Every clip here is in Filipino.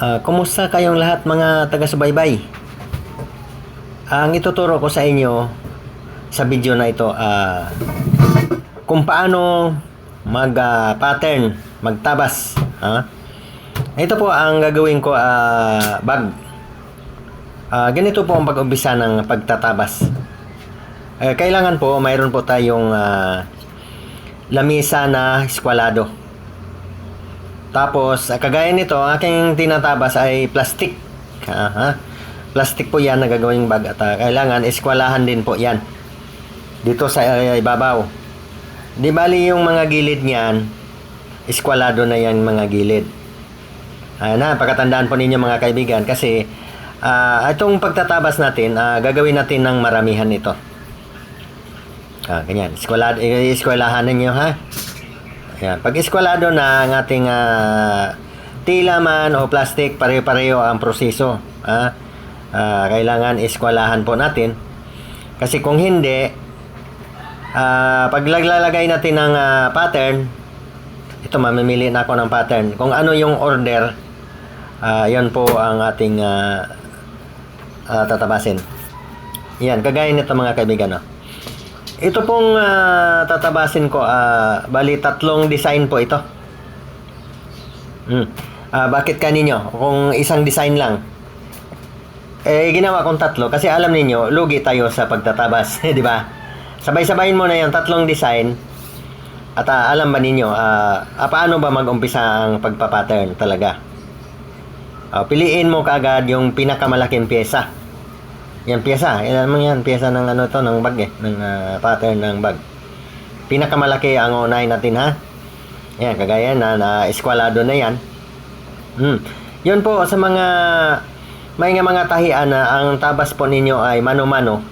Ah, kumusta kayong lahat mga taga-subaybay? Ang ituturo ko sa inyo sa video na ito ah, kung paano mag-pattern, magtabas. Ha? Ito po ang gagawin ko ah, bag. Ah, ganito po ang pag-umpisa ng pagtatabas. Eh, kailangan po mayroon po tayong ah, lamisa na eskwalado. Tapos, ah, kagaya nito, aking tinatabas ay plastic. Aha. Plastic po yan na gagawing bag at ah, kailangan eskwalahan din po yan. Dito sa ah, ibabaw. Di bali yung mga gilid niyan, eskwalado na yan mga gilid. Ayan na, pagkatandaan po ninyo mga kaibigan kasi ah, itong pagtatabas natin, ah, gagawin natin ng maramihan ito. Ah, ganyan. Eskwalado, eskwelahan ninyo ha. Ayan. Pag eskwalado na ang ating ah, tila man o plastic, pare-pareho ang proseso. Ah, kailangan eskwalahan po natin. Kasi kung hindi, ah, pag lalagay natin ng ah, pattern, ito mamimili na ako ng pattern. Kung ano yung order, ah, yan po ang ating ah, ah, tatabasin. Yan, kagaya nito mga kaibigan. No? Ito pong ah, tatabasin ko, ah, bali tatlong design po ito. Hmm. Ah, bakit kaninyo? Kung isang design lang. Eh, ginawa kong tatlo kasi alam ninyo, lugi tayo sa pagtatabas, di ba? Sabay-sabayin mo na yung tatlong design at ah, alam ba ninyo, ah, ah, paano ba mag-umpisa ang pagpapattern talaga? Ah, piliin mo kaagad yung pinakamalaking pyesa. Yan pyesa, ilan mo yan, pyesa ng ano to, ng bag eh, ng ah, pattern ng bag. Pinakamalaki ang unahin natin ha. Yan, kagaya na, na eskwalado na yan. Hmm. Yun po sa mga may nga mga tahian na ang tabas po ninyo ay mano-mano.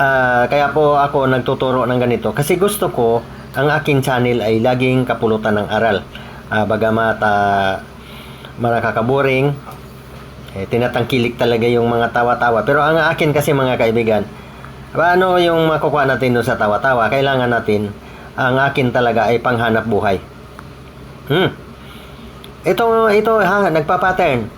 Ah, kaya po ako nagtuturo ng ganito kasi gusto ko ang aking channel ay laging kapulutan ng aral. Ah, bagamat ah, nakakaboring, eh, tinatangkilik talaga yung mga tawa-tawa. Pero ang akin kasi mga kaibigan, paano yung makukuha natin doon sa tawa-tawa? Kailangan natin, ang akin talaga ay panghanap buhay. Hmm. Ito, ito ha, nagpa-pattern.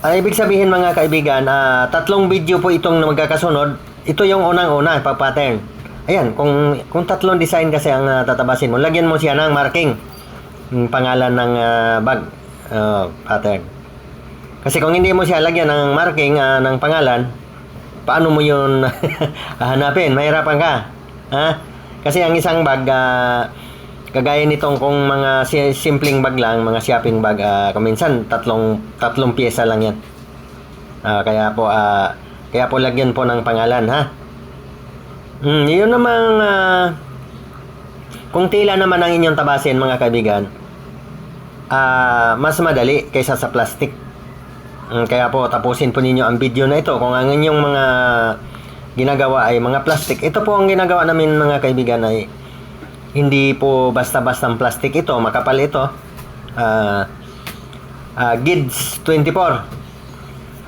Ay, ibig sabihin mga kaibigan, ah, tatlong video po itong magkakasunod. Ito yung unang-una, pa-pattern. Ayan, kung, kung tatlong design kasi ang ah, tatabasin mo, lagyan mo siya ng marking. Yung pangalan ng ah, bag ah, pattern. Kasi kung hindi mo siya lagyan ng marking ah, ng pangalan, paano mo yun hahanapin? Mahirapan ka. Ha? Kasi ang isang bag, ah, kagaya nitong kung mga si- simpleng bag lang, mga shopping bag, ah, kuminsan tatlong, tatlong pyesa lang yan. Ah, kaya po, ah, kaya po lagyan po ng pangalan, ha? Hmm, yun namang, ah, kung tila naman ang inyong tabasin, mga kaibigan, ah, mas madali kaysa sa plastic. Mm, Kaya po, tapusin po ninyo ang video na ito. Kung ang inyong mga ginagawa ay mga plastic, ito po ang ginagawa namin mga kaibigan ay hindi po basta-basta ang plastic ito, makapal ito. Ah, ah, GIDS 24.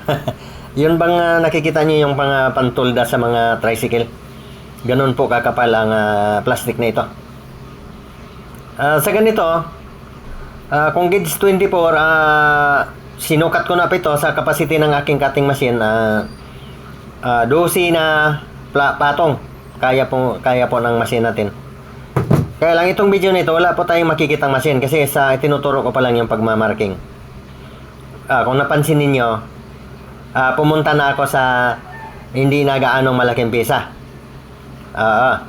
Yun bang ah, nakikita niyo yung pang pantulda sa mga tricycle? Ganun po kakapal ang ah, plastic na ito. Ah, sa ganito, ah, kung GIDS 24, ah, sinukat ko na po ito sa capacity ng aking cutting machine. ah ah, 12 na pla- patong. Kaya po, kaya po ng machine natin. Kaya lang itong video nito, wala po tayong makikitang machine kasi sa tinuturo ko pa lang yung pagmamarking. Ah, kung napansin ninyo, ah, pumunta na ako sa hindi na gaanong malaking pisa. Ah,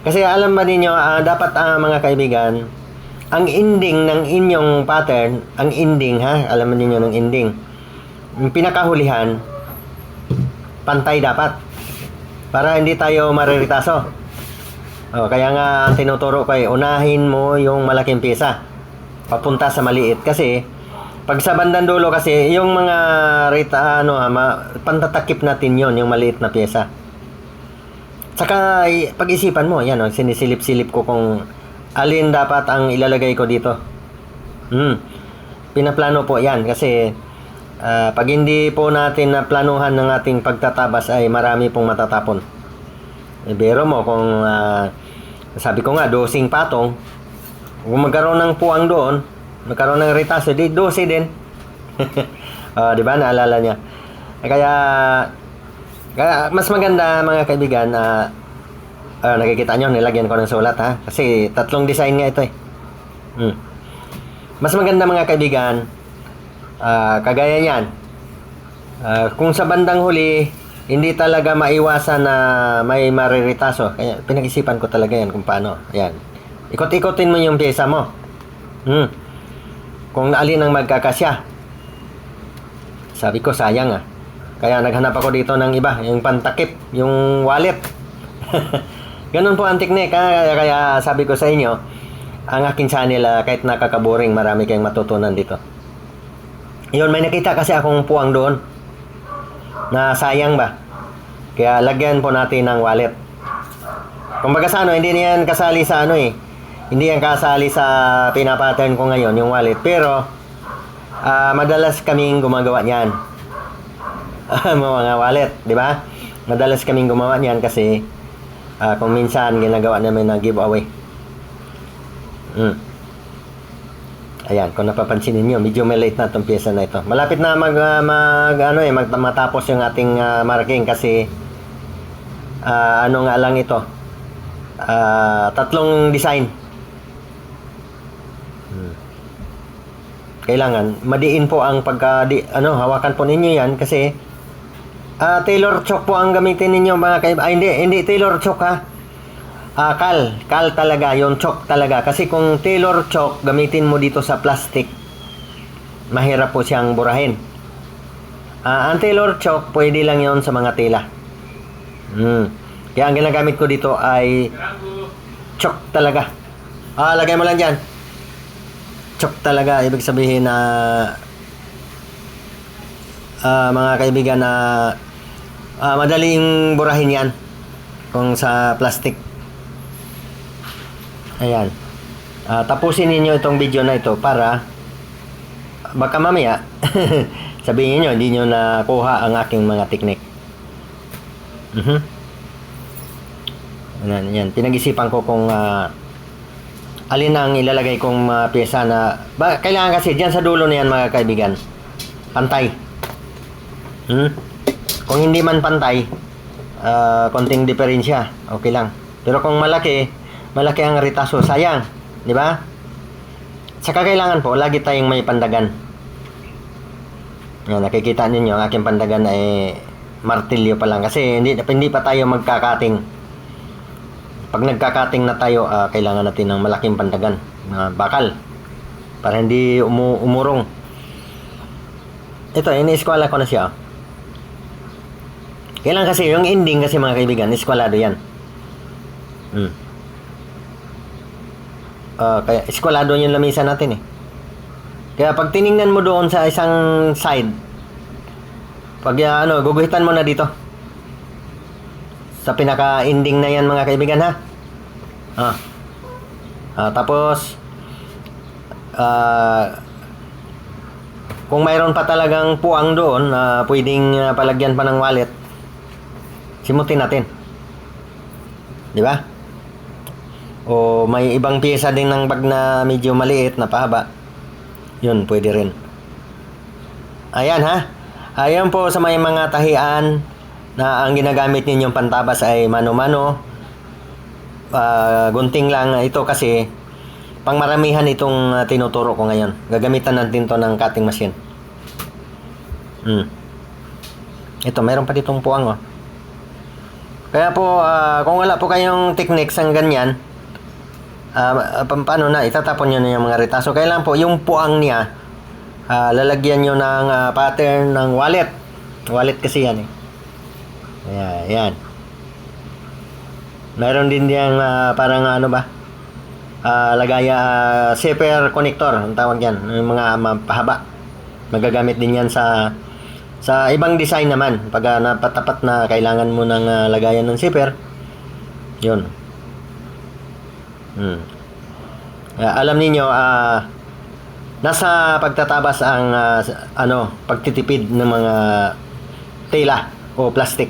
kasi alam ba ninyo, ah, dapat ah, mga kaibigan, ang ending ng inyong pattern, ang ending ha, alam mo ninyo ng ending, yung pinakahulihan, pantay dapat. Para hindi tayo mariritaso. Oh, kaya nga ang tinuturo ko ay unahin mo yung malaking pyesa papunta sa maliit kasi pag sa bandang dulo kasi yung mga rita ano ha, ma, pantatakip natin yon yung maliit na pyesa. Saka pag-isipan mo, yan oh, sinisilip-silip ko kung alin dapat ang ilalagay ko dito. Hmm. Pinaplano po yan kasi ah, pag hindi po natin na planuhan ng ating pagtatabas ay marami pong matatapon. Eh, bero mo kung ah, sabi ko nga dosing patong kung magkaroon ng puwang doon magkaroon ng retaso, di 12 din. oh, di ba? Naalala niya. Kaya, kaya mas maganda mga kaibigan na ah, nakikita nyo, nilagyan ko ng sulat ha. Kasi tatlong design nga ito eh. Hmm. Mas maganda mga kaibigan, ah, kagaya niyan, ah, kung sa bandang huli, hindi talaga maiwasan na may mariritaso. Kaya pinag-isipan ko talaga yan kung paano. Ayan. Ikot-ikotin mo yung pyesa mo. Hmm. Kung alin ang magkakasya. Sabi ko, sayang ah. Kaya naghanap ako dito ng iba, yung pantakip, yung wallet. Ganun po ang technique. Kaya, kaya sabi ko sa inyo, ang aking channel, ah, kahit nakakaboring, marami kayong matutunan dito. Yun, may nakita kasi akong puwang doon na sayang ba. Kaya lagyan po natin ng wallet. Kumbaga sa ano, hindi niyan kasali sa ano eh. Hindi yan kasali sa pinapattern ko ngayon, yung wallet. Pero, ah, madalas kaming gumagawa niyan. mga wallet, di ba? Madalas kaming gumawa niyan kasi ah, kung minsan ginagawa namin ng giveaway. Mm. Ayan, kung napapansin niyo, medyo may late na itong pyesa na ito. Malapit na mag, ah, mag ano eh, mag, matapos yung ating ah, marking kasi ah, ano nga lang ito. Ah, tatlong design. Hmm. Kailangan madiin po ang pagka di, ano, hawakan po ninyo 'yan kasi ah Taylor chalk po ang gamitin ninyo mga kaibigan. Ah, hindi, hindi Taylor chalk ha. Ah, kal, kal talaga, yung chalk talaga. Kasi kung Taylor chalk gamitin mo dito sa plastic, mahirap po siyang burahin. Ah, ang Taylor chalk, pwede lang yon sa mga tela. Hmm. Kaya ang ginagamit ko dito ay chalk talaga. Ah, lagay mo lang diyan. Chalk talaga, ibig sabihin na ah, mga kaibigan na ah, madaling burahin yan kung sa plastic. Ayan. Ah, tapusin ninyo itong video na ito para baka mamaya sabihin niyo hindi niyo nakuha ang aking mga technique. Mhm. Yan, yan. Pinag-isipan ko kung ah, alin ang ilalagay kong mga pyesa na ba, kailangan kasi diyan sa dulo na yan mga kaibigan. Pantay. Hmm? Kung hindi man pantay, ah, konting diferensya, okay lang. Pero kung malaki, malaki ang ritaso, sayang, di ba? Saka kailangan po, lagi tayong may pandagan. Yan, nakikita ninyo, ang aking pandagan ay martilyo pa lang kasi hindi, hindi pa tayo magkakating. Pag nagkakating na tayo, ah, kailangan natin ng malaking pandagan, na bakal, para hindi umu umurong. Ito, ini-eskwala ko na siya. Kailan kasi, yung ending kasi mga kaibigan, eskwalado yan. Hmm. Ah, kaya eskwalado yung lamisa natin eh. Kaya pag tiningnan mo doon sa isang side, pag ah, ano, guguhitan mo na dito. Sa pinaka-ending na yan mga kaibigan ha. Ah. Ah, tapos ah kung mayroon pa talagang puang doon na pwedeng ah, palagyan pa ng wallet, simutin natin. Di ba? O may ibang pyesa din ng bag na medyo maliit na pahaba. Yun, pwede rin. Ayan ha. Ayan po sa may mga tahian na ang ginagamit ninyong pantabas ay mano-mano. Ah, gunting lang ito kasi pangmaramihan itong ah, tinuturo ko ngayon. Gagamitan natin to ng cutting machine. Hmm. Ito, meron pa ditong puwang oh. Kaya po, ah, kung wala po kayong techniques ang ganyan, pa- paano na, itatapon nyo na yung mga ritaso. Kailan po, yung puang niya, ah, lalagyan nyo ng ah, pattern ng wallet. Wallet kasi yan eh. Ayan, ayan. Meron din diyang ah, parang ano ba, ah, lagaya ah, zipper connector, ang tawag yan, yung mga mapahaba. Magagamit din yan sa sa ibang design naman, pag ah, napatapat na kailangan mo ng ah, lagayan ng zipper, yun. Hmm. Ah, alam niyo ah nasa pagtatabas ang s- ano, pagtitipid ng mga tela o plastic.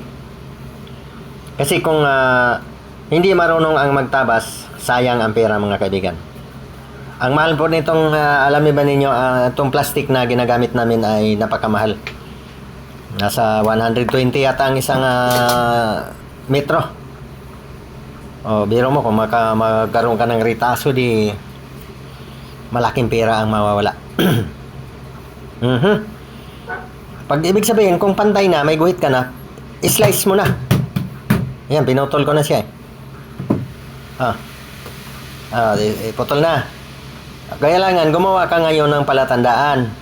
Kasi kung ah, hindi marunong ang magtabas, sayang ang pera mga kaibigan. Ang mahal po nitong, ah, alam niyo ba ninyo, ah, itong plastic na ginagamit namin ay napakamahal. Nasa 120 yata ang isang ah, metro. O, biro mo kung maka, magkaroon ka ng ritaso, di malaking pera ang mawawala. mhm. Pag ibig sabihin, kung pantay na, may guhit ka na, slice mo na. Yan, pinutol ko na siya eh. Ah. Ah, iputol na. Kailangan gumawa ka ngayon ng palatandaan.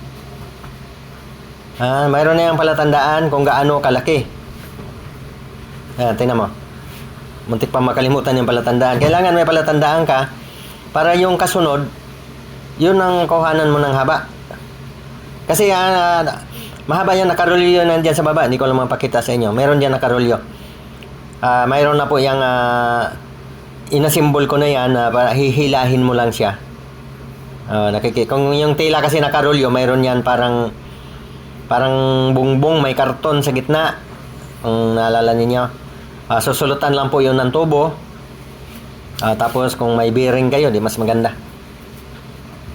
Ah, mayroon na yung palatandaan kung gaano kalaki. Ayan, tingnan mo. Muntik pa makalimutan yung palatandaan. Kailangan may palatandaan ka para yung kasunod, yun ang kuhanan mo ng haba. Kasi ah, mahaba yan, nakarolyo nandiyan sa baba. Hindi ko lang mapakita sa inyo. Meron dyan nakarolyo. Ah, mayroon na po yung ah, inasimbol ko na yan ah, para hihilahin mo lang siya. Ah, nakiki kung yung tela kasi nakarolyo, mayroon yan parang parang bungbong, may karton sa gitna. Kung naalala ninyo. Ah, susulutan lang po yun ng tubo. Ah, tapos kung may bearing kayo, di mas maganda.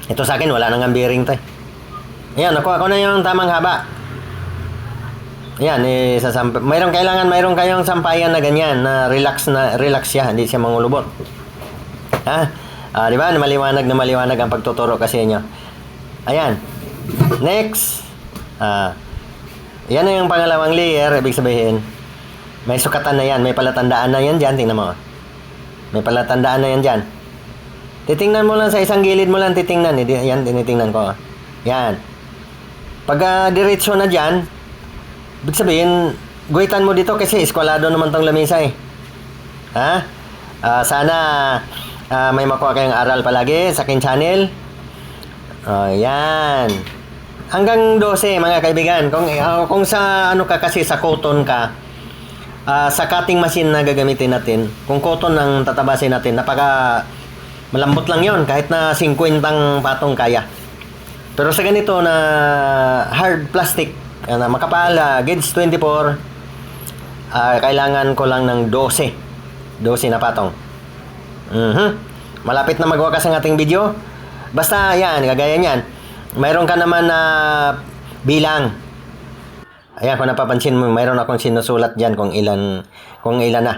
Ito sa akin, wala nang ang bearing to. eh. Ayan, nakuha ko na yung tamang haba. Ayan, eh, sasamp- mayroon kailangan mayroon kayong sampayan na ganyan, na relax na relax siya, hindi siya mangulubot. Ha? Ah, di ba? Na Maliwanag na maliwanag ang pagtuturo kasi inyo. Ayan. Next. Ah. yan na yung pangalawang layer, ibig sabihin. May sukatan na yan, may palatandaan na yan dyan, tingnan mo. May palatandaan na yan dyan. Titingnan mo lang sa isang gilid mo lang titingnan. Yan, tinitingnan ko. Yan. Pag ah, diretso na dyan, ibig sabihin, guhitan mo dito kasi eskwalado naman tong lamisa eh. Ha? Ah, sana ah, may makuha kayong aral palagi sa akin channel. Oh, yan. Hanggang 12 mga kaibigan. Kung ah, kung sa ano ka kasi sa cotton ka, ah, sa cutting machine na gagamitin natin, kung cotton ang tatabasin natin, napaka malambot lang 'yon kahit na 50 ang patong kaya. Pero sa ganito na hard plastic na makapal, ah, gauge 24, ah, kailangan ko lang ng 12. 12 na patong. Mhm. Malapit na magwakas ang ating video. Basta yan, kagaya niyan. Mayroon ka naman na bilang. Ayan, kung napapansin mo, mayroon akong sinusulat diyan kung ilan kung ilan na.